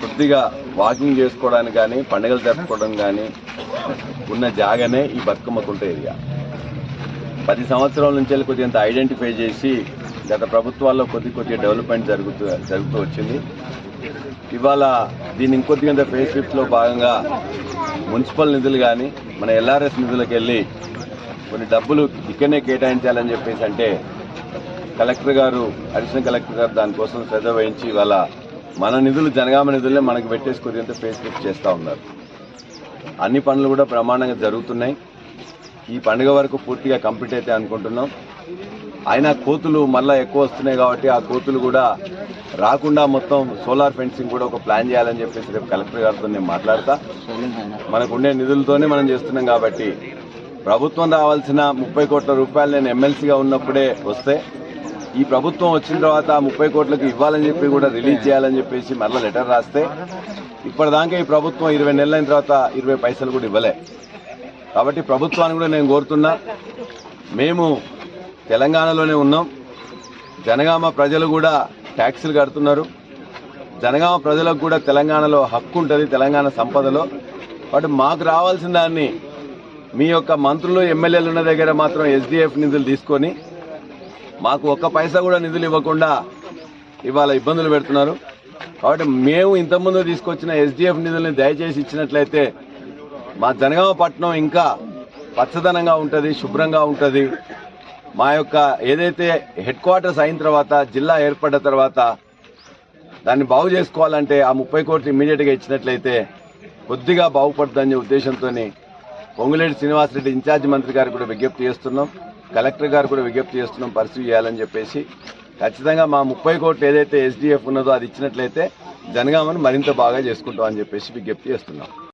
కొద్దిగా వాకింగ్ చేసుకోవడానికి కానీ పండుగలు జరుపుకోవడం కానీ ఉన్న జాగానే ఈ బతుకమ్మకుంట ఏరియా. పది సంవత్సరాల నుంచి వెళ్ళి కొద్దిగా ఐడెంటిఫై చేసి గత ప్రభుత్వాల్లో కొద్ది కొద్దిగా డెవలప్మెంట్ జరుగుతూ జరుగుతూ వచ్చింది. ఇవాళ దీన్ని ఇంకొద్దిగా ఫేస్ షిఫ్ట్లో భాగంగా మున్సిపల్ నిధులు కానీ మన ఎల్ఆర్ఎస్ నిధులకు వెళ్ళి కొన్ని డబ్బులు ఇక్కడనే కేటాయించాలని చెప్పేసి అంటే కలెక్టర్ గారు అడిషనల్ కలెక్టర్ గారు దానికోసం శ్రద్ధ వహించి ఇవాళ మన నిధులు జనగామ నిధులనే మనకు పెట్టేసి కొద్దిగా ఫేస్ షిఫ్ట్ చేస్తూ ఉన్నారు. అన్ని పనులు కూడా ప్రమాణంగా జరుగుతున్నాయి. ఈ పండుగ వరకు పూర్తిగా కంప్లీట్ అయితే అనుకుంటున్నాం. అయినా కోతులు మళ్ళీ ఎక్కువ వస్తున్నాయి కాబట్టి ఆ కోతులు కూడా రాకుండా మొత్తం సోలార్ ఫెన్సింగ్ కూడా ఒక ప్లాన్ చేయాలని చెప్పేసి రేపు కలెక్టర్ గారితో నేను మాట్లాడతా. మనకు ఉండే నిధులతోనే మనం చేస్తున్నాం కాబట్టి ప్రభుత్వం రావాల్సిన ముప్పై కోట్ల రూపాయలు నేను ఎమ్మెల్సీగా ఉన్నప్పుడే వస్తే ఈ ప్రభుత్వం వచ్చిన తర్వాత ముప్పై కోట్లకు ఇవ్వాలని చెప్పి కూడా రిలీజ్ చేయాలని చెప్పేసి మరలా లెటర్ రాస్తే ఇప్పటిదాకా ఈ ప్రభుత్వం ఇరవై నెలలైన తర్వాత ఇరవై పైసలు కూడా ఇవ్వలే. కాబట్టి ప్రభుత్వాన్ని కూడా నేను కోరుతున్నా. మేము తెలంగాణలోనే ఉన్నాం. జనగామ ప్రజలు కూడా ట్యాక్సులు కడుతున్నారు. జనగామ ప్రజలకు కూడా తెలంగాణలో హక్కు ఉంటుంది తెలంగాణ సంపదలో. బట్ మాకు రావాల్సిన దాన్ని మీ యొక్క మంత్రులు ఎమ్మెల్యేలు ఉన్న దగ్గర మాత్రం ఎస్డిఎఫ్ నిధులు తీసుకొని మాకు ఒక్క పైసా కూడా నిధులు ఇవ్వకుండా ఇవాళ ఇబ్బందులు పెడుతున్నారు. కాబట్టి మేము ఇంతకుముందు తీసుకొచ్చిన ఎస్డిఎఫ్ నిధుల్ని దయచేసి ఇచ్చినట్లయితే మా జనగామ పట్టణం ఇంకా పచ్చదనంగా ఉంటుంది శుభ్రంగా ఉంటుంది. మా యొక్క ఏదైతే హెడ్ క్వార్టర్స్ అయిన తర్వాత జిల్లా ఏర్పడ్డ తర్వాత దాన్ని బాగు చేసుకోవాలంటే ఆ ముప్పై కోట్లు ఇమ్మీడియట్గా ఇచ్చినట్లయితే కొద్దిగా బాగుపడుతుందనే ఉద్దేశంతో పొంగులేటి శ్రీనివాసరెడ్డి ఇన్ఛార్జ్ మంత్రి గారు కూడా విజ్ఞప్తి చేస్తున్నాం. కలెక్టర్ గారు కూడా విజ్ఞప్తి చేస్తున్నాం పరిస్థితి చేయాలని చెప్పేసి. ఖచ్చితంగా మా ముప్పై కోట్లు ఏదైతే ఎస్డిఎఫ్ ఉన్నదో అది ఇచ్చినట్లయితే జనగామను మరింత బాగా చేసుకుంటాం అని చెప్పేసి విజ్ఞప్తి చేస్తున్నాం.